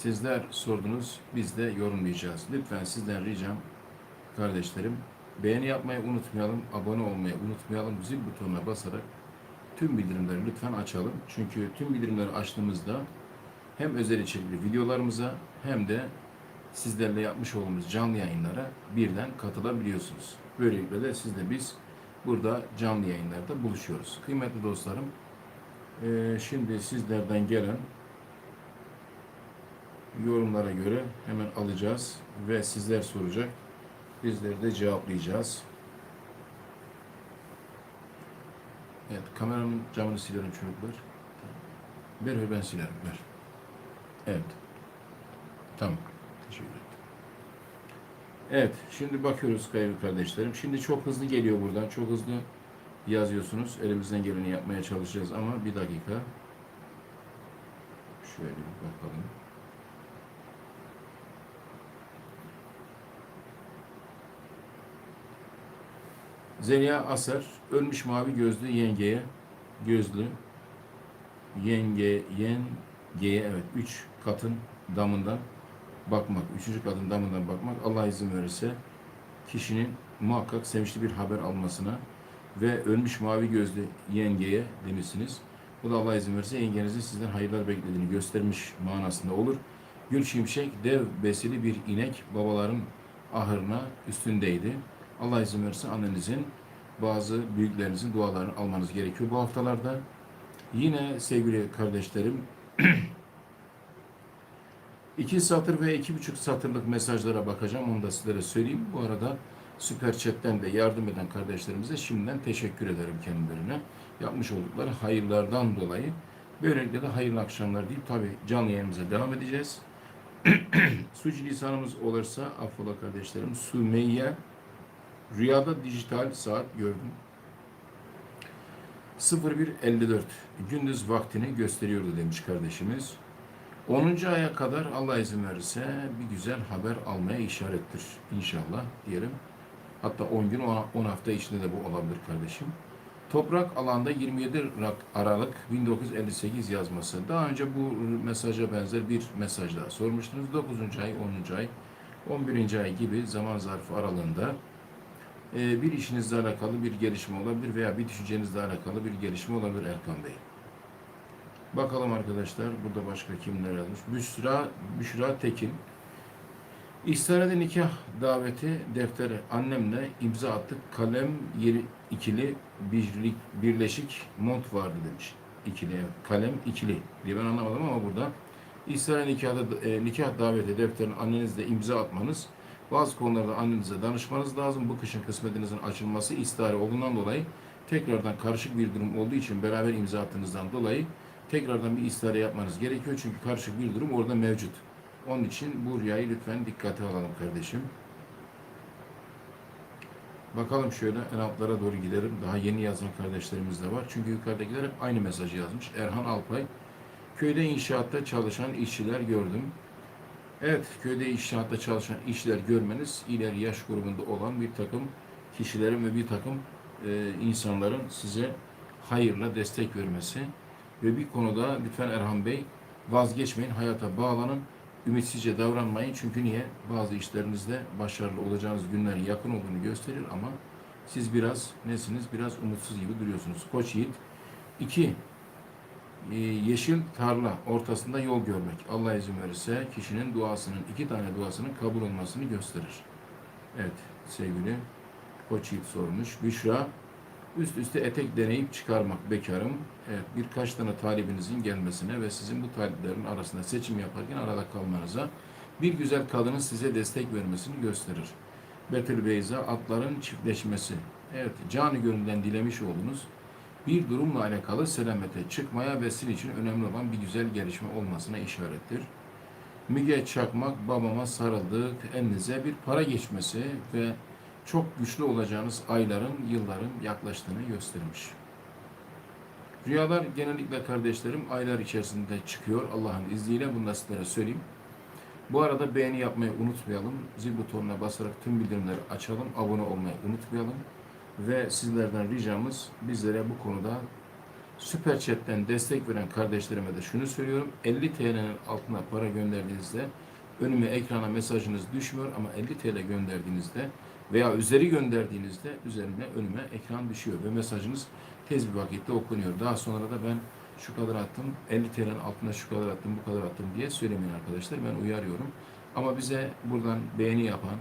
Sizler sordunuz, biz de yorumlayacağız. Lütfen sizden ricam kardeşlerim, beğeni yapmayı unutmayalım, abone olmayı unutmayalım, zil butonuna basarak tüm bildirimleri lütfen açalım. Çünkü tüm bildirimleri açtığımızda hem özel içerikli videolarımıza hem de sizlerle yapmış olduğumuz canlı yayınlara birden katılabiliyorsunuz. Böylelikle de siz de biz burada canlı yayınlarda buluşuyoruz. Kıymetli dostlarım, şimdi sizlerden gelen yorumlara göre hemen alacağız ve sizler soracak. Bizleri de cevaplayacağız. Evet, kameranın camını silerim çocuklar. Ver ben silerim, ver. Evet. Tamam. Teşekkür ederim. Evet, şimdi bakıyoruz kayıp kardeşlerim. Şimdi çok hızlı geliyor buradan. Çok hızlı yazıyorsunuz. Elimizden geleni yapmaya çalışacağız ama bir dakika. Şöyle bir bakalım. Zeliha Asar, ölmüş mavi gözlü yengeye, gözlü, yenge, yengeye, evet, üç katın damından bakmak, üçüncü katın damından bakmak, Allah izin verirse kişinin muhakkak sevinçli bir haber almasına ve ölmüş mavi gözlü yengeye demişsiniz. Bu da Allah izin verirse yengenizin sizden hayırlar beklediğini göstermiş manasında olur. Gül Şimşek dev besili bir inek babaların ahırına üstündeydi. Allah izin verirse annenizin bazı büyüklerinizin dualarını almanız gerekiyor bu haftalarda. Yine sevgili kardeşlerim iki satır ve iki buçuk satırlık mesajlara bakacağım. Onu da sizlere söyleyeyim. Bu arada Süper Chat'ten de yardım eden kardeşlerimize şimdiden teşekkür ederim kendilerine. Yapmış oldukları hayırlardan dolayı. Böylelikle de hayırlı akşamlar deyip tabi canlı yayınımıza devam edeceğiz. Suç lisanımız olursa affola kardeşlerim. Sümeyye Rüyada dijital saat gördüm. 01.54 gündüz vaktini gösteriyordu demiş kardeşimiz. 10. aya kadar Allah izin verirse bir güzel haber almaya işarettir inşallah diyelim. Hatta 10 gün 10 hafta içinde de bu olabilir kardeşim. Toprak alanda 27 Aralık 1958 yazması. Daha önce bu mesaja benzer bir mesaj daha sormuştunuz. 9. ay, 10. ay, 11. ay gibi zaman zarfı aralığında e, bir işinizle alakalı bir gelişme olabilir veya bir düşüncenizle alakalı bir gelişme olabilir Erkan Bey. Bakalım arkadaşlar burada başka kimler yazmış? Büşra, Büşra Tekin. İstihare nikah daveti defteri annemle imza attık. Kalem yeri ikili birlik, birleşik mont vardı demiş. İkili kalem ikili diye ben anlamadım ama burada İstihare nikahda, e, nikah daveti defterini annenizle imza atmanız bazı konularda annenize danışmanız lazım. Bu kışın kısmetinizin açılması istihare olduğundan dolayı tekrardan karışık bir durum olduğu için beraber imza attığınızdan dolayı tekrardan bir istihare yapmanız gerekiyor. Çünkü karışık bir durum orada mevcut. Onun için bu rüyayı lütfen dikkate alalım kardeşim. Bakalım şöyle en altlara doğru gidelim. Daha yeni yazan kardeşlerimiz de var. Çünkü yukarıdakiler hep aynı mesajı yazmış. Erhan Alpay. Köyde inşaatta çalışan işçiler gördüm. Evet, köyde inşaatta çalışan işçiler görmeniz ileri yaş grubunda olan bir takım kişilerin ve bir takım e, insanların size hayırla destek vermesi ve bir konuda lütfen Erhan Bey vazgeçmeyin, hayata bağlanın, ümitsizce davranmayın. Çünkü niye? Bazı işlerinizde başarılı olacağınız günler yakın olduğunu gösterir ama siz biraz nesiniz? Biraz umutsuz gibi duruyorsunuz. Koç Yiğit 2 e, yeşil tarla ortasında yol görmek. Allah izin verirse kişinin duasının, iki tane duasının kabul olmasını gösterir. Evet sevgili Koç sormuş. Büşra, üst üste etek deneyip çıkarmak bekarım. Evet birkaç tane talibinizin gelmesine ve sizin bu taliplerin arasında seçim yaparken arada kalmanıza bir güzel kadının size destek vermesini gösterir. Betül Beyza, atların çiftleşmesi. Evet, canı gönülden dilemiş oldunuz bir durumla alakalı selamete çıkmaya ve sizin için önemli olan bir güzel gelişme olmasına işarettir. Müge Çakmak babama sarıldık, elinize bir para geçmesi ve çok güçlü olacağınız ayların, yılların yaklaştığını göstermiş. Rüyalar genellikle kardeşlerim aylar içerisinde çıkıyor Allah'ın izniyle. Bunu da sizlere söyleyeyim. Bu arada beğeni yapmayı unutmayalım. Zil butonuna basarak tüm bildirimleri açalım. Abone olmayı unutmayalım. Ve sizlerden ricamız bizlere bu konuda Süper Chat'ten destek veren kardeşlerime de şunu söylüyorum. 50 TL'nin altına para gönderdiğinizde önüme ekrana mesajınız düşmüyor ama 50 TL gönderdiğinizde veya üzeri gönderdiğinizde üzerine önüme ekran düşüyor ve mesajınız tez bir vakitte okunuyor. Daha sonra da ben şu kadar attım, 50 TL'nin altına şu kadar attım, bu kadar attım diye söylemeyin arkadaşlar. Ben uyarıyorum. Ama bize buradan beğeni yapan,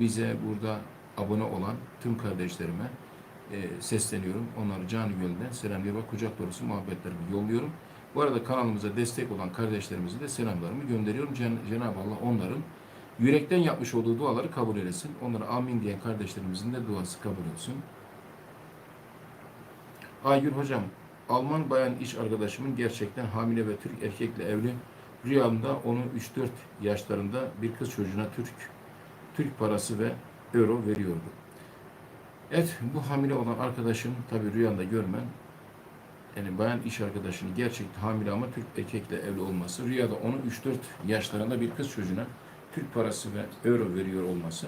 bize burada abone olan tüm kardeşlerime e, sesleniyorum. Onları canı gönülden selamlıyor ve kucak dolusu muhabbetlerimi yolluyorum. Bu arada kanalımıza destek olan kardeşlerimize de selamlarımı gönderiyorum. Cen- Cenab-ı Allah onların yürekten yapmış olduğu duaları kabul eylesin. Onlara amin diyen kardeşlerimizin de duası kabul olsun. Aygül hocam, Alman bayan iş arkadaşımın gerçekten hamile ve Türk erkekle evli. Rüyamda onu 3-4 yaşlarında bir kız çocuğuna Türk Türk parası ve euro veriyordu. Evet, bu hamile olan arkadaşın tabi rüyanda görmen, yani bayan iş arkadaşının gerçekten hamile ama Türk erkekle evli olması, rüyada onu 3-4 yaşlarında bir kız çocuğuna Türk parası ve euro veriyor olması,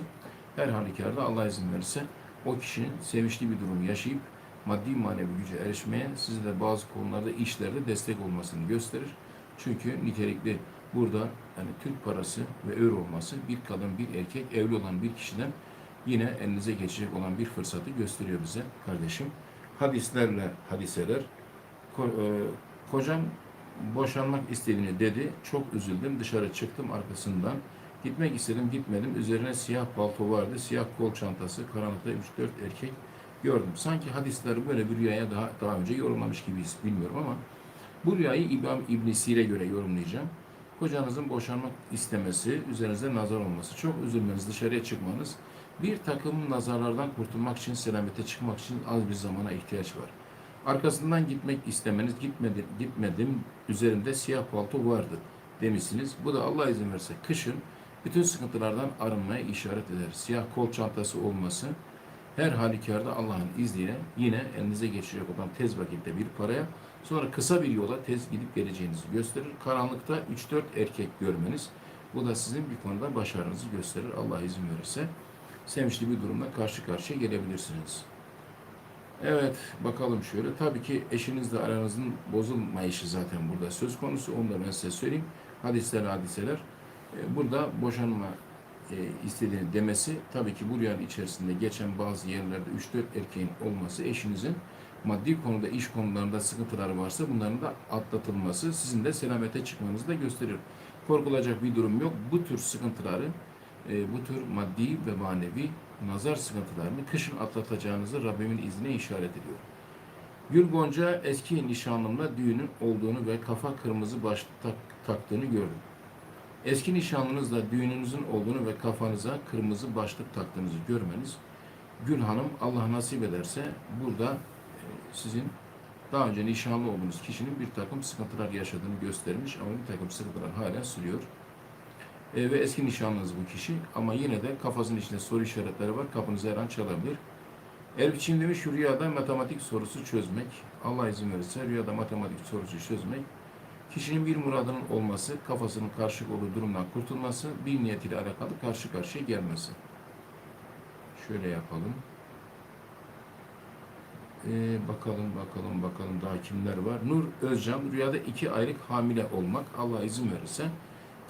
her halükarda Allah izin verirse o kişinin sevinçli bir durum yaşayıp maddi manevi güce erişmeye size de bazı konularda işlerde destek olmasını gösterir. Çünkü nitelikli burada yani Türk parası ve euro olması bir kadın bir erkek evli olan bir kişiden yine elinize geçecek olan bir fırsatı gösteriyor bize kardeşim. Hadislerle hadiseler. Ko- e, kocam boşanmak istediğini dedi. Çok üzüldüm. Dışarı çıktım arkasından. Gitmek istedim, gitmedim. Üzerine siyah palto vardı, siyah kol çantası, karanlıkta 3-4 erkek gördüm. Sanki hadisleri böyle bir rüyaya daha daha önce yorumlamış gibiyiz, bilmiyorum ama bu rüyayı İmam İbn Sir'e göre yorumlayacağım. Kocanızın boşanmak istemesi, üzerinize nazar olması, çok üzülmeniz, dışarıya çıkmanız, bir takım nazarlardan kurtulmak için, selamete çıkmak için az bir zamana ihtiyaç var. Arkasından gitmek istemeniz, gitmedim, gitmedim, üzerimde siyah palto vardı demişsiniz. Bu da Allah izin verirse kışın bütün sıkıntılardan arınmaya işaret eder. Siyah kol çantası olması, her halükarda Allah'ın izniyle yine elinize geçecek olan tez vakitte bir paraya sonra kısa bir yola tez gidip geleceğinizi gösterir. Karanlıkta 3-4 erkek görmeniz bu da sizin bir konuda başarınızı gösterir. Allah izin verirse sevinçli bir durumla karşı karşıya gelebilirsiniz. Evet bakalım şöyle. Tabii ki eşinizle aranızın bozulmayışı zaten burada söz konusu. Onu da ben size söyleyeyim. Hadisler hadiseler. Ee, Burada boşanma e, istediğini demesi tabii ki bu rüyanın içerisinde geçen bazı yerlerde 3-4 erkeğin olması eşinizin maddi konuda iş konularında sıkıntıları varsa bunların da atlatılması sizin de selamete çıkmanızı da gösterir. Korkulacak bir durum yok. Bu tür sıkıntıları e, bu tür maddi ve manevi nazar sıkıntılarını kışın atlatacağınızı Rabbimin izniyle işaret ediyor. Gül Gonca eski nişanlımla düğünün olduğunu ve kafa kırmızı baş tak- taktığını gördüm. Eski nişanlınızla düğününüzün olduğunu ve kafanıza kırmızı başlık taktığınızı görmeniz, Gül Hanım Allah nasip ederse burada e, sizin daha önce nişanlı olduğunuz kişinin bir takım sıkıntılar yaşadığını göstermiş ama bir takım sıkıntılar hala sürüyor. E, ve eski nişanlınız bu kişi ama yine de kafasının içinde soru işaretleri var. Kapınızı her an çalabilir. El biçim demiş rüyada matematik sorusu çözmek. Allah izin verirse rüyada matematik sorusu çözmek. Kişinin bir muradının olması, kafasının karışık olduğu durumdan kurtulması, bir niyetiyle alakalı karşı karşıya gelmesi. Şöyle yapalım. Ee, bakalım, bakalım, bakalım daha kimler var. Nur Özcan, rüyada iki aylık hamile olmak, Allah izin verirse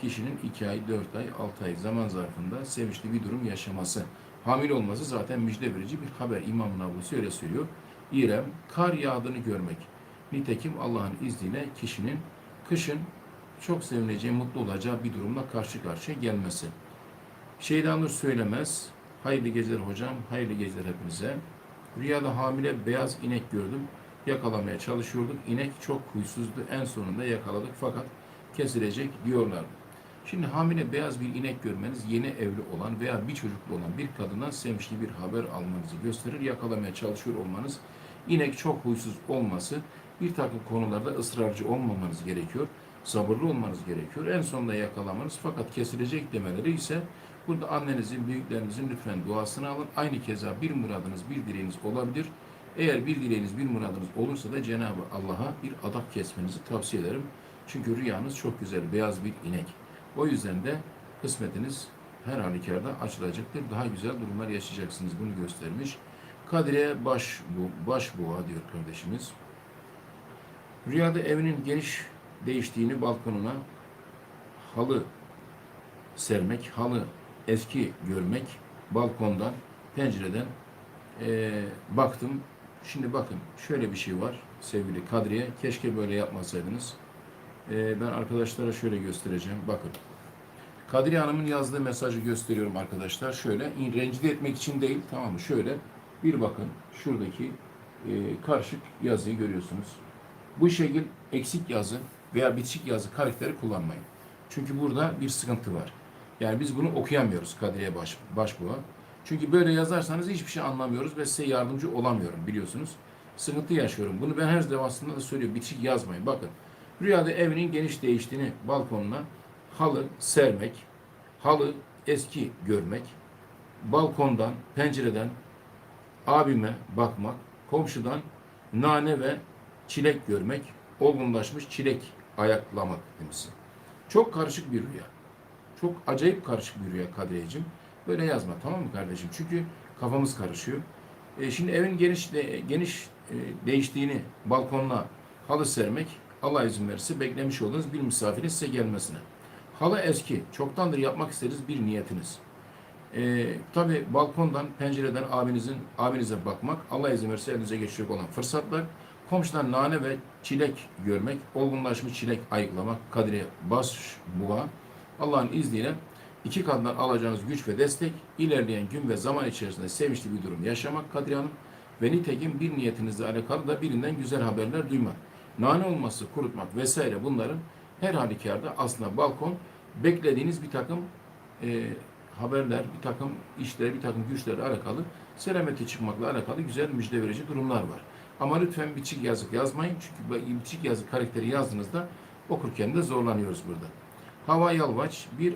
kişinin iki ay, dört ay, altı ay zaman zarfında sevinçli bir durum yaşaması. Hamile olması zaten müjde verici bir haber. İmam Navlusi öyle söylüyor. İrem, kar yağdığını görmek. Nitekim Allah'ın izniyle kişinin kışın çok sevineceği, mutlu olacağı bir durumla karşı karşıya gelmesi. Şeyda Nur söylemez. Hayırlı geceler hocam, hayırlı geceler hepinize. Rüyada hamile beyaz inek gördüm. Yakalamaya çalışıyorduk. İnek çok huysuzdu. En sonunda yakaladık fakat kesilecek diyorlardı. Şimdi hamile beyaz bir inek görmeniz yeni evli olan veya bir çocuklu olan bir kadından sevinçli bir haber almanızı gösterir. Yakalamaya çalışıyor olmanız, inek çok huysuz olması, bir takım konularda ısrarcı olmamanız gerekiyor. Sabırlı olmanız gerekiyor. En sonunda yakalamanız fakat kesilecek demeleri ise burada annenizin, büyüklerinizin lütfen duasını alın. Aynı keza bir muradınız, bir dileğiniz olabilir. Eğer bir dileğiniz, bir muradınız olursa da Cenab-ı Allah'a bir adak kesmenizi tavsiye ederim. Çünkü rüyanız çok güzel, beyaz bir inek. O yüzden de kısmetiniz her halükarda açılacaktır. Daha güzel durumlar yaşayacaksınız. Bunu göstermiş. Kadire baş bu baş boğa diyor kardeşimiz. Rüyada evinin geniş değiştiğini balkonuna halı sermek, halı eski görmek, balkondan, pencereden eee, baktım. Şimdi bakın şöyle bir şey var sevgili Kadriye. Keşke böyle yapmasaydınız. Eee, ben arkadaşlara şöyle göstereceğim. Bakın. Kadriye Hanım'ın yazdığı mesajı gösteriyorum arkadaşlar. Şöyle rencide etmek için değil tamam mı? Şöyle bir bakın şuradaki eee, karışık yazıyı görüyorsunuz. Bu şekil eksik yazı veya bitişik yazı karakteri kullanmayın. Çünkü burada bir sıkıntı var. Yani biz bunu okuyamıyoruz Kadriye Baş, Başbuğ'a. Çünkü böyle yazarsanız hiçbir şey anlamıyoruz ve size yardımcı olamıyorum biliyorsunuz. Sıkıntı yaşıyorum. Bunu ben her defasında da söylüyorum. Bitişik yazmayın. Bakın. Rüyada evinin geniş değiştiğini balkonuna halı sermek, halı eski görmek, balkondan, pencereden abime bakmak, komşudan nane ve çilek görmek, olgunlaşmış çilek ayaklamak demişsin. Çok karışık bir rüya. Çok acayip karışık bir rüya Kadriyeciğim. Böyle yazma tamam mı kardeşim? Çünkü kafamız karışıyor. E, şimdi evin geniş de- geniş e, değiştiğini balkonuna halı sermek Allah izin verirse beklemiş olduğunuz bir misafirin size gelmesine. Halı eski, çoktandır yapmak istediğiniz bir niyetiniz. E, Tabi balkondan, pencereden abinizin abinize bakmak, Allah izin verirse elinize geçecek olan fırsatlar, komşudan nane ve çilek görmek, olgunlaşmış çilek ayıklamak, Kadriye Baş Buğa, Allah'ın izniyle iki katından alacağınız güç ve destek, ilerleyen gün ve zaman içerisinde sevinçli bir durum yaşamak Kadriye Hanım ve nitekim bir niyetinizle alakalı da birinden güzel haberler duymak. Nane olması, kurutmak vesaire bunların her halükarda aslında balkon beklediğiniz bir takım e, haberler, bir takım işler, bir takım güçlerle alakalı selamete çıkmakla alakalı güzel müjde verici durumlar var. Ama lütfen biçik yazık yazmayın. Çünkü biçik yazık karakteri yazdığınızda okurken de zorlanıyoruz burada. Hava Yalvaç bir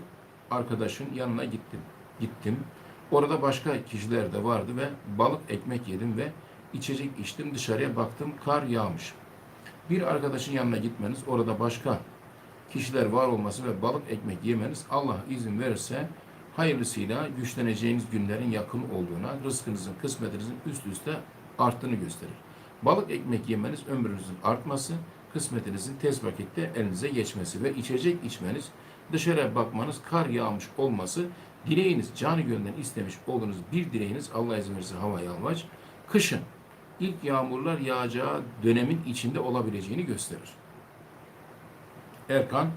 arkadaşın yanına gittim. Gittim. Orada başka kişiler de vardı ve balık ekmek yedim ve içecek içtim. Dışarıya baktım kar yağmış. Bir arkadaşın yanına gitmeniz, orada başka kişiler var olması ve balık ekmek yemeniz Allah izin verirse hayırlısıyla güçleneceğiniz günlerin yakın olduğuna, rızkınızın, kısmetinizin üst üste arttığını gösterir. Balık ekmek yemeniz ömrünüzün artması, kısmetinizin tez vakitte elinize geçmesi ve içecek içmeniz, dışarıya bakmanız, kar yağmış olması, dileğiniz, canı gönülden istemiş olduğunuz bir dileğiniz Allah izin verirse hava yalvaç, kışın ilk yağmurlar yağacağı dönemin içinde olabileceğini gösterir. Erkan,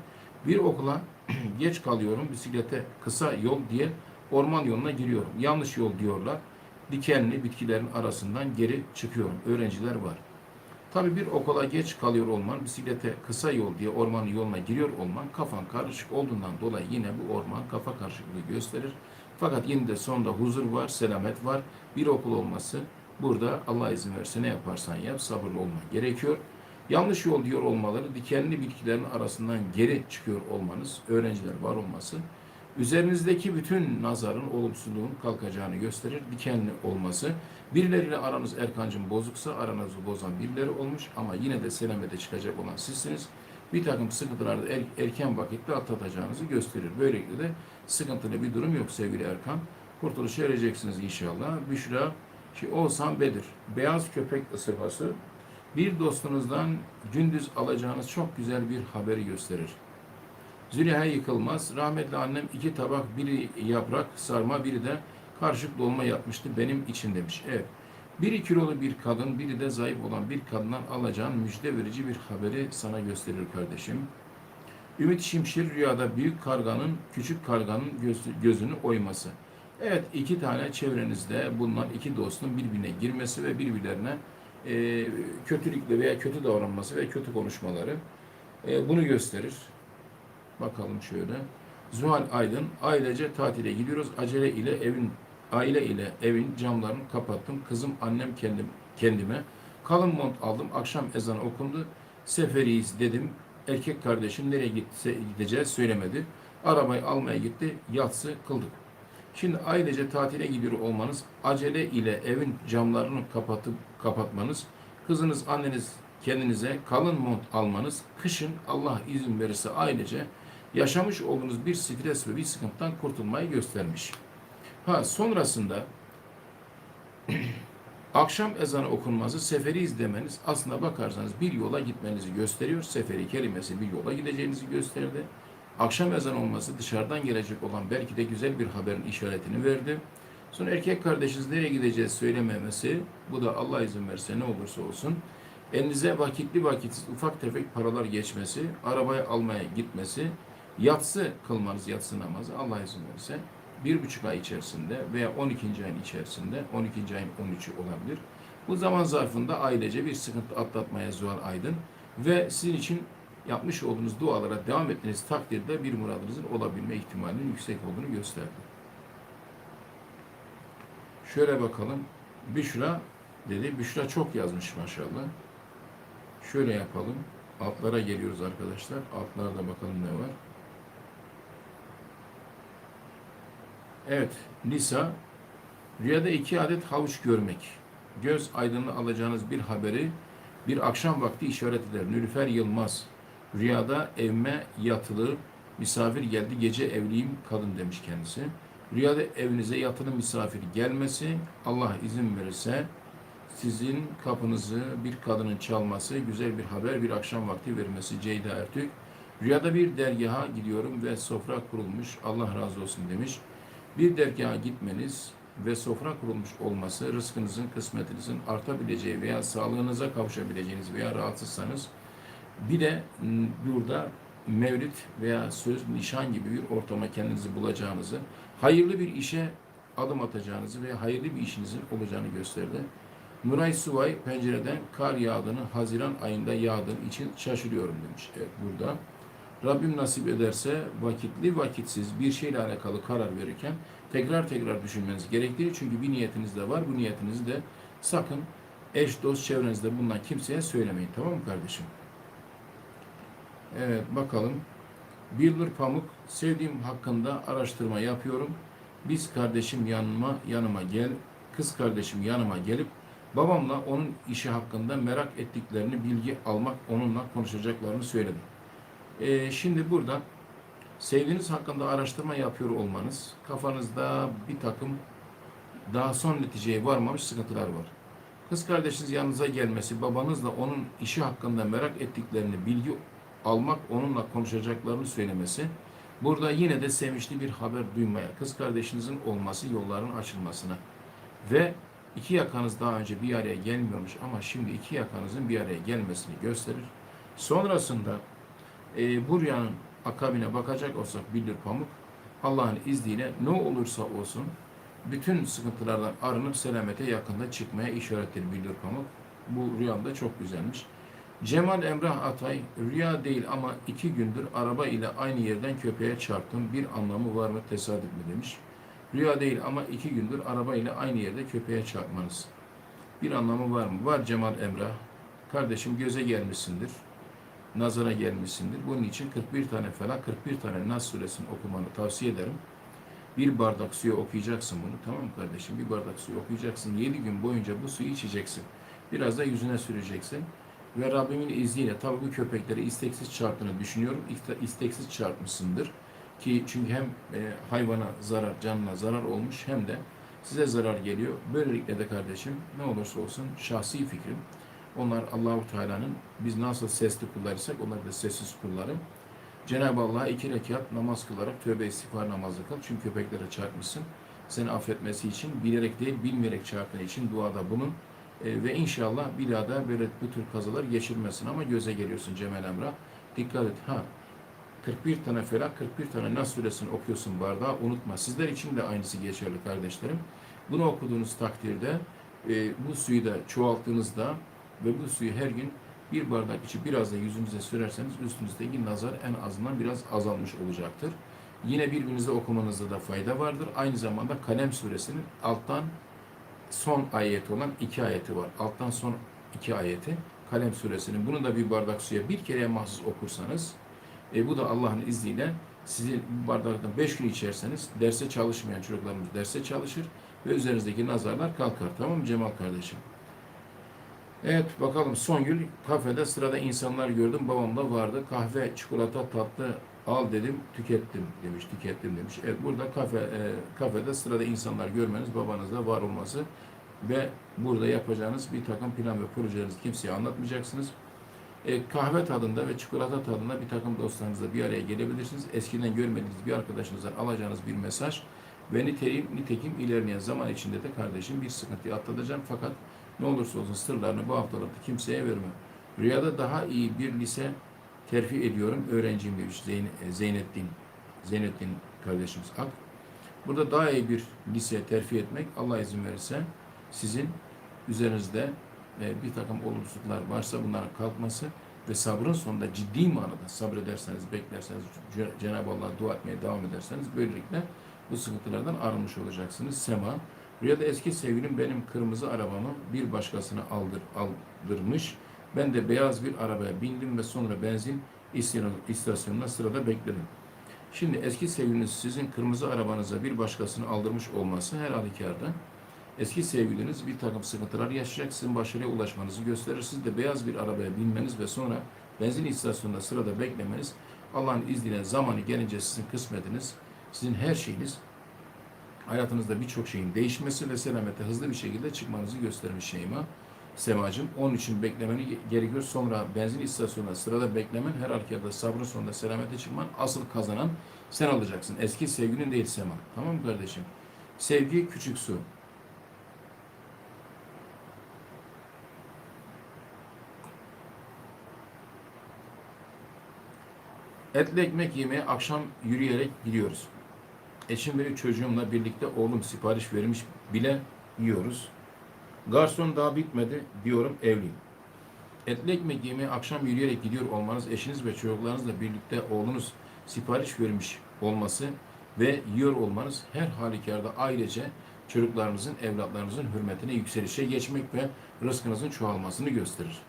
bir okula geç kalıyorum, bisiklete kısa yol diye orman yoluna giriyorum. Yanlış yol diyorlar. Dikenli bitkilerin arasından geri çıkıyorum. Öğrenciler var. Tabii bir okula geç kalıyor olman, bisiklete kısa yol diye ormanın yoluna giriyor olman, kafan karışık olduğundan dolayı yine bu orman kafa karışıklığı gösterir. Fakat yine de sonunda huzur var, selamet var. Bir okul olması burada Allah izin verirse ne yaparsan yap, sabırlı olman gerekiyor. Yanlış yol diyor olmaları, dikenli bitkilerin arasından geri çıkıyor olmanız, öğrenciler var olması, üzerinizdeki bütün nazarın, olumsuzluğun kalkacağını gösterir. Dikenli olması, birileriyle aranız Erkancım bozuksa aranızı bozan birileri olmuş ama yine de selamete çıkacak olan sizsiniz. Bir takım sıkıntıları da er- erken vakitte atlatacağınızı gösterir. Böylelikle de sıkıntılı bir durum yok sevgili Erkan. Kurtuluşa ereceksiniz inşallah. Büşra, ki Oğuzhan Bedir, beyaz köpek ısırması, bir dostunuzdan gündüz alacağınız çok güzel bir haberi gösterir. Züleyha yıkılmaz. Rahmetli annem iki tabak, biri yaprak sarma, biri de karışık dolma yapmıştı benim için demiş. Evet. Biri kilolu bir kadın, biri de zayıf olan bir kadından alacağın müjde verici bir haberi sana gösterir kardeşim. Ümit Şimşir rüyada büyük karganın küçük karganın gözü- gözünü oyması. Evet iki tane çevrenizde bulunan iki dostun birbirine girmesi ve birbirlerine e, kötülükle veya kötü davranması ve kötü konuşmaları e, bunu gösterir. Bakalım şöyle. Zuhal Aydın, ailece tatile gidiyoruz. Acele ile evin aile ile evin camlarını kapattım. Kızım, annem kendim kendime kalın mont aldım. Akşam ezanı okundu. Seferiyiz dedim. Erkek kardeşim nereye gitse gideceğiz söylemedi. Arabayı almaya gitti. Yatsı kıldık. Şimdi ailece tatile gidiyor olmanız, acele ile evin camlarını kapatıp kapatmanız, kızınız, anneniz kendinize kalın mont almanız, kışın Allah izin verirse ailece yaşamış olduğunuz bir stres ve bir sıkıntıdan kurtulmayı göstermiş. Ha sonrasında Akşam ezanı okunması seferi izlemeniz aslında bakarsanız bir yola gitmenizi gösteriyor. Seferi kelimesi bir yola gideceğinizi gösterdi. Akşam ezan olması dışarıdan gelecek olan belki de güzel bir haberin işaretini verdi. Sonra erkek kardeşiniz nereye gideceğiz söylememesi, bu da Allah izin verirse ne olursa olsun, elinize vakitli vakitsiz ufak tefek paralar geçmesi, arabayı almaya gitmesi, yatsı kılmanız, yatsı namazı Allah izin verirse bir buçuk ay içerisinde veya 12. ayın içerisinde, 12. ayın 13'ü olabilir. Bu zaman zarfında ailece bir sıkıntı atlatmaya Zuhal Aydın ve sizin için yapmış olduğunuz dualara devam ettiğiniz takdirde bir muradınızın olabilme ihtimalinin yüksek olduğunu gösterdi. Şöyle bakalım. Büşra dedi. Büşra çok yazmış maşallah. Şöyle yapalım. Altlara geliyoruz arkadaşlar. Altlarda bakalım ne var. Evet. Nisa. Rüyada iki adet havuç görmek. Göz aydınlığı alacağınız bir haberi bir akşam vakti işaret eder. Nülüfer Yılmaz. Rüyada evime yatılı misafir geldi. Gece evliyim kadın demiş kendisi. Rüyada evinize yatılı misafir gelmesi, Allah izin verirse sizin kapınızı bir kadının çalması, güzel bir haber bir akşam vakti vermesi Ceyda Ertük. Rüyada bir dergaha gidiyorum ve sofra kurulmuş, Allah razı olsun demiş. Bir dergaha gitmeniz ve sofra kurulmuş olması rızkınızın, kısmetinizin artabileceği veya sağlığınıza kavuşabileceğiniz veya rahatsızsanız bir de burada mevlid veya söz, nişan gibi bir ortama kendinizi bulacağınızı, hayırlı bir işe adım atacağınızı ve hayırlı bir işinizin olacağını gösterdi. Nuray Suvay pencereden kar yağdığını Haziran ayında yağdığı için şaşırıyorum demiş. Evet burada. Rabbim nasip ederse vakitli vakitsiz bir şeyle alakalı karar verirken tekrar tekrar düşünmeniz gerektiği çünkü bir niyetiniz de var. Bu niyetinizi de sakın eş, dost, çevrenizde bulunan kimseye söylemeyin. Tamam mı kardeşim? Evet bakalım. Bildur Pamuk, sevdiğim hakkında araştırma yapıyorum. Biz kardeşim yanıma yanıma gel, kız kardeşim yanıma gelip babamla onun işi hakkında merak ettiklerini bilgi almak, onunla konuşacaklarını söyledi. Ee, şimdi burada sevdiğiniz hakkında araştırma yapıyor olmanız, kafanızda bir takım daha son neticeye varmamış sıkıntılar var. Kız kardeşiniz yanınıza gelmesi, babanızla onun işi hakkında merak ettiklerini bilgi almak, onunla konuşacaklarını söylemesi, burada yine de sevinçli bir haber duymaya, kız kardeşinizin olması, yolların açılmasına ve iki yakanız daha önce bir araya gelmiyormuş ama şimdi iki yakanızın bir araya gelmesini gösterir. Sonrasında e, bu rüyanın akabine bakacak olsak Bildir Pamuk, Allah'ın izniyle ne olursa olsun bütün sıkıntılardan arınıp selamete yakında çıkmaya işarettir Bildir Pamuk. Bu rüyamda çok güzelmiş. Cemal Emrah Atay, rüya değil ama iki gündür araba ile aynı yerden köpeğe çarptım. Bir anlamı var mı tesadüf mü demiş. Rüya değil ama iki gündür araba ile aynı yerde köpeğe çarpmanız. Bir anlamı var mı? Var Cemal Emrah. Kardeşim göze gelmişsindir. Nazara gelmişsindir. Bunun için 41 tane Felak, 41 tane Nas suresini okumanı tavsiye ederim. Bir bardak suyu okuyacaksın bunu. Tamam mı kardeşim? Bir bardak suyu okuyacaksın. 7 gün boyunca bu suyu içeceksin. Biraz da yüzüne süreceksin. Ve Rabbimin izniyle tabi bu köpekleri isteksiz çarptığını düşünüyorum. İste- İsteksiz çarpmışsındır. Ki çünkü hem e, hayvana zarar, canına zarar olmuş hem de size zarar geliyor. Böylelikle de kardeşim ne olursa olsun şahsi fikrim. Onlar Allahu Teala'nın biz nasıl sesli kullarıysak onlar da sessiz kulları. Cenab-ı Allah'a iki rekat namaz kılarak tövbe istiğfar namazı kıl. Çünkü köpeklere çarpmışsın. Seni affetmesi için bilerek değil bilmeyerek çarptığın için duada bulun. E, ve inşallah bir daha da böyle bu tür kazalar geçirmesin ama göze geliyorsun Cemal Emrah. Dikkat et. Ha 41 tane Felak, 41 tane Nas suresini okuyorsun bardağı unutma. Sizler için de aynısı geçerli kardeşlerim. Bunu okuduğunuz takdirde e, bu suyu da çoğalttığınızda ve bu suyu her gün bir bardak içip biraz da yüzünüze sürerseniz üstünüzdeki nazar en azından biraz azalmış olacaktır. Yine birbirinize okumanızda da fayda vardır. Aynı zamanda Kalem suresinin alttan son ayeti olan iki ayeti var. Alttan son iki ayeti Kalem suresinin. Bunu da bir bardak suya bir kereye mahsus okursanız e, bu da Allah'ın izniyle sizi bardaktan beş gün içerseniz derse çalışmayan çocuklarımız derse çalışır ve üzerinizdeki nazarlar kalkar. Tamam mı Cemal kardeşim? Evet bakalım Songül kafede sırada insanlar gördüm babam da vardı kahve çikolata tatlı al dedim tükettim demiş tükettim demiş. Evet burada kafe e, kafede sırada insanlar görmeniz babanızda var olması ve burada yapacağınız bir takım plan ve projelerinizi kimseye anlatmayacaksınız. E, kahve tadında ve çikolata tadında bir takım dostlarınızla bir araya gelebilirsiniz. Eskiden görmediğiniz bir arkadaşınızdan alacağınız bir mesaj ve nitekim, nitekim ilerleyen zaman içinde de kardeşim bir sıkıntıyı atlatacağım fakat ne olursa olsun sırlarını bu haftalıkta kimseye vermem. Rüyada daha iyi bir lise terfi ediyorum. Öğrenciyim demiş Zeyn e, Zeynettin, Zeynettin kardeşimiz Ak. Burada daha iyi bir lise terfi etmek Allah izin verirse sizin üzerinizde e, bir takım olumsuzluklar varsa bunların kalkması ve sabrın sonunda ciddi manada sabrederseniz, beklerseniz, Ce- Cenab-ı Allah'a dua etmeye devam ederseniz böylelikle bu sıkıntılardan arınmış olacaksınız. Sema, rüyada eski sevgilim benim kırmızı arabamı bir başkasına aldır, aldırmış. Ben de beyaz bir arabaya bindim ve sonra benzin istasyon- istasyonuna sırada bekledim. Şimdi eski sevgiliniz sizin kırmızı arabanıza bir başkasını aldırmış olması her halükarda eski sevgiliniz bir takım sıkıntılar yaşayacak, sizin başarıya ulaşmanızı gösterir. Siz de beyaz bir arabaya binmeniz ve sonra benzin istasyonunda sırada beklemeniz Allah'ın izniyle zamanı gelince sizin kısmetiniz, sizin her şeyiniz hayatınızda birçok şeyin değişmesi ve selamete hızlı bir şekilde çıkmanızı göstermiş Şeyma. Semacım, onun için beklemeni ge- gerekiyor. Sonra benzin istasyonunda sırada beklemen, her halükarda sabrın sonunda selamete çıkman, asıl kazanan sen olacaksın. Eski sevgilin değil Sema. Tamam mı kardeşim? Sevgi küçük su. Etli ekmek yemeye akşam yürüyerek gidiyoruz. Eşim ve çocuğumla birlikte oğlum sipariş vermiş bile yiyoruz. Garson daha bitmedi diyorum evliyim. Etli ekmek yemeye akşam yürüyerek gidiyor olmanız, eşiniz ve çocuklarınızla birlikte oğlunuz sipariş vermiş olması ve yiyor olmanız her halükarda ailece çocuklarınızın, evlatlarınızın hürmetine yükselişe geçmek ve rızkınızın çoğalmasını gösterir.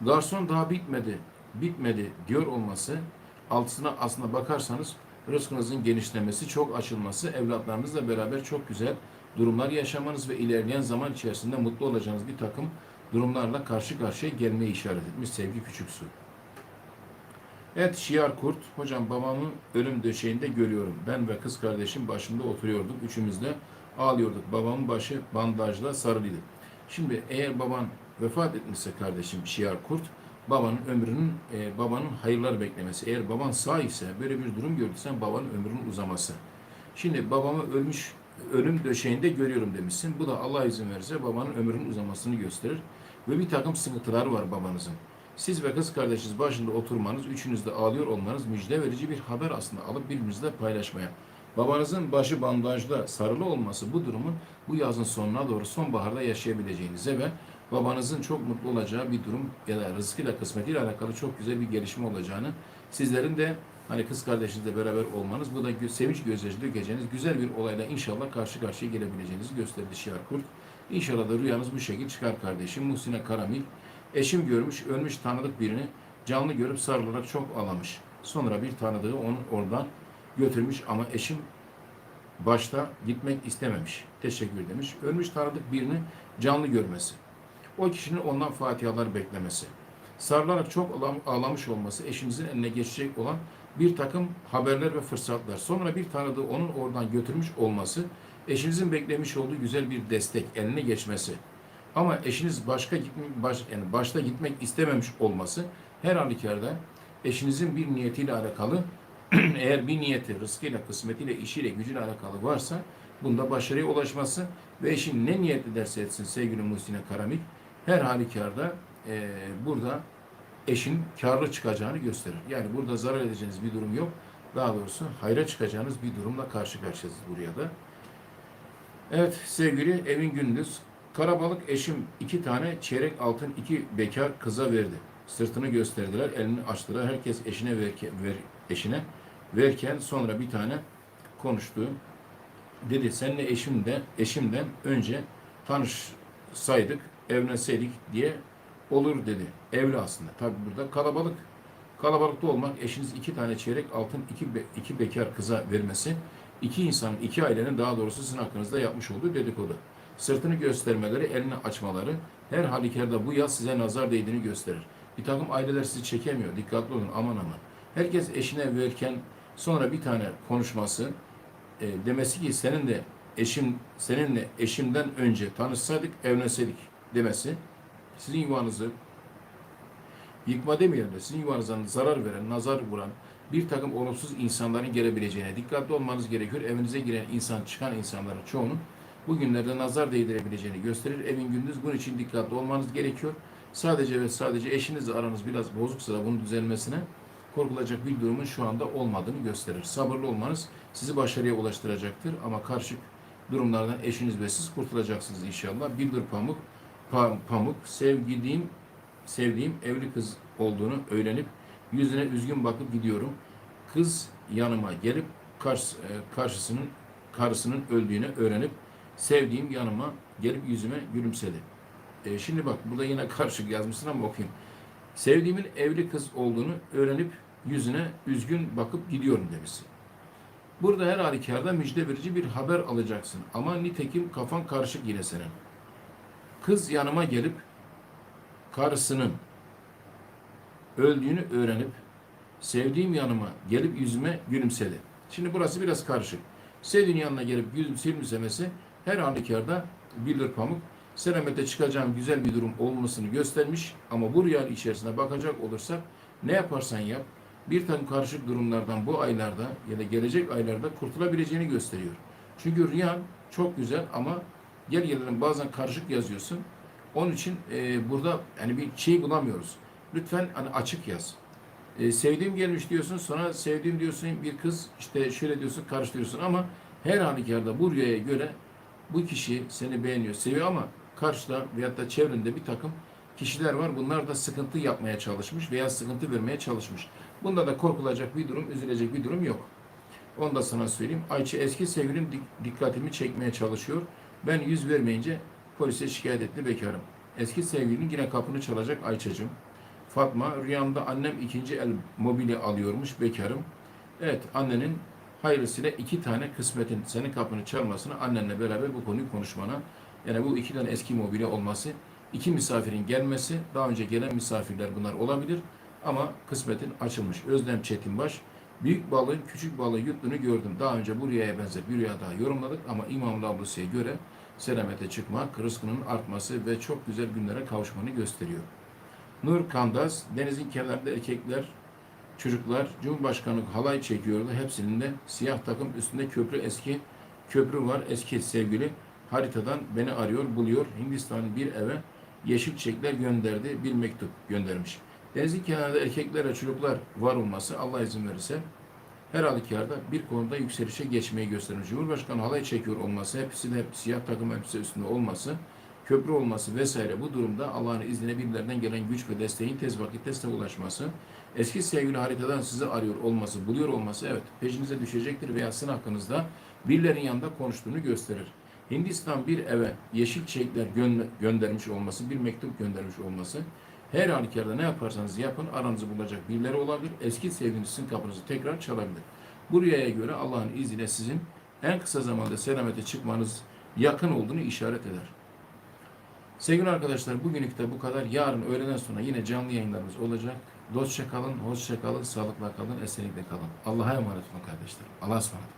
Garson daha bitmedi, bitmedi diyor olması altısına aslına bakarsanız rızkınızın genişlemesi, çok açılması, evlatlarınızla beraber çok güzel durumlar yaşamanız ve ilerleyen zaman içerisinde mutlu olacağınız bir takım durumlarla karşı karşıya gelmeyi işaret etmiş sevgi küçük su. Evet Şiar Kurt, hocam babamı ölüm döşeğinde görüyorum. Ben ve kız kardeşim başında oturuyorduk. Üçümüz de ağlıyorduk. Babamın başı bandajla sarılıydı. Şimdi eğer baban vefat etmişse kardeşim Şiar Kurt, babanın ömrünün, e, babanın hayırlar beklemesi. Eğer baban sağ ise, böyle bir durum gördüysen babanın ömrünün uzaması. Şimdi babamı ölmüş, ölüm döşeğinde görüyorum demişsin. Bu da Allah izin verirse babanın ömrünün uzamasını gösterir. Ve bir takım sıkıntılar var babanızın. Siz ve kız kardeşiniz başında oturmanız, üçünüz de ağlıyor olmanız müjde verici bir haber aslında alıp birbirinizle paylaşmaya. Babanızın başı bandajda sarılı olması bu durumun bu yazın sonuna doğru sonbaharda yaşayabileceğinize ve babanızın çok mutlu olacağı bir durum ya da rızkıyla kısmetiyle alakalı çok güzel bir gelişme olacağını sizlerin de hani kız kardeşinizle beraber olmanız bu da sevinç gözyaşı dökeceğiniz güzel bir olayla inşallah karşı karşıya gelebileceğinizi gösterdi Şiar Kurt. İnşallah da rüyanız bu şekilde çıkar kardeşim. Muhsine Karamil. Eşim görmüş, ölmüş tanıdık birini canlı görüp sarılarak çok ağlamış. Sonra bir tanıdığı onu oradan götürmüş ama eşim başta gitmek istememiş. Teşekkür demiş. Ölmüş tanıdık birini canlı görmesi. O kişinin ondan fatihalar beklemesi. Sarılarak çok ağlam- ağlamış olması, eşinizin eline geçecek olan bir takım haberler ve fırsatlar. Sonra bir tanıdığı onun oradan götürmüş olması, eşinizin beklemiş olduğu güzel bir destek, eline geçmesi. Ama eşiniz başka gitme, baş, yani başta gitmek istememiş olması her halükarda eşinizin bir niyetiyle alakalı eğer bir niyeti, rızkıyla, kısmetiyle, işiyle, gücüyle alakalı varsa bunda başarıya ulaşması ve eşin ne niyet ederse etsin sevgili Muhsine Karamik her halükarda eee burada eşin karlı çıkacağını gösterir. Yani burada zarar edeceğiniz bir durum yok. Daha doğrusu hayra çıkacağınız bir durumla karşı karşıyasınız buraya da. Evet sevgili Evin Gündüz. Karabalık eşim iki tane çeyrek altın iki bekar kıza verdi. Sırtını gösterdiler, elini açtılar. Herkes eşine verke, ver, eşine verken sonra bir tane konuştu. Dedi senle eşim de eşimden önce tanışsaydık, evlenseydik diye olur dedi. Evli aslında. Tabi burada kalabalık. Kalabalıkta olmak eşiniz iki tane çeyrek altın iki, be- iki bekar kıza vermesi iki insanın, iki ailenin daha doğrusu sizin hakkınızda yapmış olduğu dedikodu. Sırtını göstermeleri, elini açmaları her halükarda bu yaz size nazar değdiğini gösterir. Bir takım aileler sizi çekemiyor. Dikkatli olun aman aman. Herkes eşine verirken sonra bir tane konuşması e, demesi ki senin de eşim seninle eşimden önce tanışsaydık evlenseydik demesi sizin yuvanızı yıkma demeyelim de sizin yuvanıza zarar veren, nazar vuran bir takım olumsuz insanların gelebileceğine dikkatli olmanız gerekiyor. Evinize giren insan, çıkan insanların çoğunun bugünlerde nazar değdirebileceğini gösterir. Evin gündüz bunun için dikkatli olmanız gerekiyor. Sadece ve sadece eşinizle aranız biraz bozuksa da bunun düzelmesine korkulacak bir durumun şu anda olmadığını gösterir. Sabırlı olmanız sizi başarıya ulaştıracaktır ama karışık durumlardan eşiniz ve siz kurtulacaksınız inşallah. Bildir Pamuk, Pa- Pamuk sevdiğim, sevdiğim evli kız olduğunu öğrenip yüzüne üzgün bakıp gidiyorum. Kız yanıma gelip karşı, e, karşısının karısının öldüğünü öğrenip sevdiğim yanıma gelip yüzüme gülümsedi. E, şimdi bak burada yine karışık yazmışsın ama okuyayım. Sevdiğimin evli kız olduğunu öğrenip yüzüne üzgün bakıp gidiyorum demişsin. Burada her halükarda müjde verici bir haber alacaksın. Ama nitekim kafan karışık yine senin. Kız yanıma gelip karısının öldüğünü öğrenip sevdiğim yanıma gelip yüzüme gülümsedi. Şimdi burası biraz karışık. Sevdiğin yanına gelip gülümsemesi her halükarda bilir pamuk selamete çıkacağım güzel bir durum olmasını göstermiş ama bu rüya içerisine bakacak olursak ne yaparsan yap bir takım karışık durumlardan bu aylarda ya da gelecek aylarda kurtulabileceğini gösteriyor. Çünkü rüyan çok güzel ama gel gelelim bazen karışık yazıyorsun. Onun için e, burada yani bir şey bulamıyoruz. Lütfen hani açık yaz. E, sevdiğim gelmiş diyorsun sonra sevdiğim diyorsun bir kız işte şöyle diyorsun karıştırıyorsun ama her halükarda bu rüyaya göre bu kişi seni beğeniyor, seviyor ama karşıda veyahut da çevrende bir takım kişiler var. Bunlar da sıkıntı yapmaya çalışmış veya sıkıntı vermeye çalışmış. Bunda da korkulacak bir durum, üzülecek bir durum yok. Onu da sana söyleyeyim. Ayça eski sevgilim dik- dikkatimi çekmeye çalışıyor. Ben yüz vermeyince polise şikayet etti bekarım. Eski sevgilinin yine kapını çalacak Ayça'cığım. Fatma rüyamda annem ikinci el mobilya alıyormuş bekarım. Evet annenin hayırlısıyla iki tane kısmetin senin kapını çalmasını annenle beraber bu konuyu konuşmana yani bu iki tane eski mobilya olması iki misafirin gelmesi daha önce gelen misafirler bunlar olabilir ama kısmetin açılmış. Özlem Çetinbaş büyük balığın küçük balığı yuttuğunu gördüm. Daha önce bu rüyaya benzer bir rüya daha yorumladık ama İmam Lablusi'ye göre selamete çıkmak, rızkının artması ve çok güzel günlere kavuşmanı gösteriyor. Nur Kandaz, denizin kenarında erkekler, çocuklar, Cumhurbaşkanı halay çekiyordu. Hepsinin de siyah takım üstünde köprü eski köprü var. Eski sevgili haritadan beni arıyor, buluyor. Hindistan'ın bir eve yeşil çiçekler gönderdi. Bir mektup göndermiş. Denizin kenarında erkekler ve çocuklar var olması Allah izin verirse her halükarda bir konuda yükselişe geçmeyi göstermiş. Cumhurbaşkanı halay çekiyor olması, hepsi de siyah takım elbise üstünde olması, köprü olması vesaire bu durumda Allah'ın izniyle birilerinden gelen güç ve desteğin tez vakitte size ulaşması, eski sevgili haritadan sizi arıyor olması, buluyor olması evet peşinize düşecektir veya sizin hakkınızda birilerinin yanında konuştuğunu gösterir. Hindistan bir eve yeşil çiçekler gö- göndermiş olması, bir mektup göndermiş olması, her halükarda ne yaparsanız yapın aranızı bulacak birileri olabilir. Eski sevgiliniz sizin kapınızı tekrar çalabilir. Bu rüyaya göre Allah'ın izniyle sizin en kısa zamanda selamete çıkmanız yakın olduğunu işaret eder. Sevgili arkadaşlar bugünlük de bu kadar. Yarın öğleden sonra yine canlı yayınlarımız olacak. Dostça kalın, hoşça kalın, sağlıkla kalın, esenlikle kalın. Allah'a emanet olun kardeşlerim. Allah'a ısmarladık.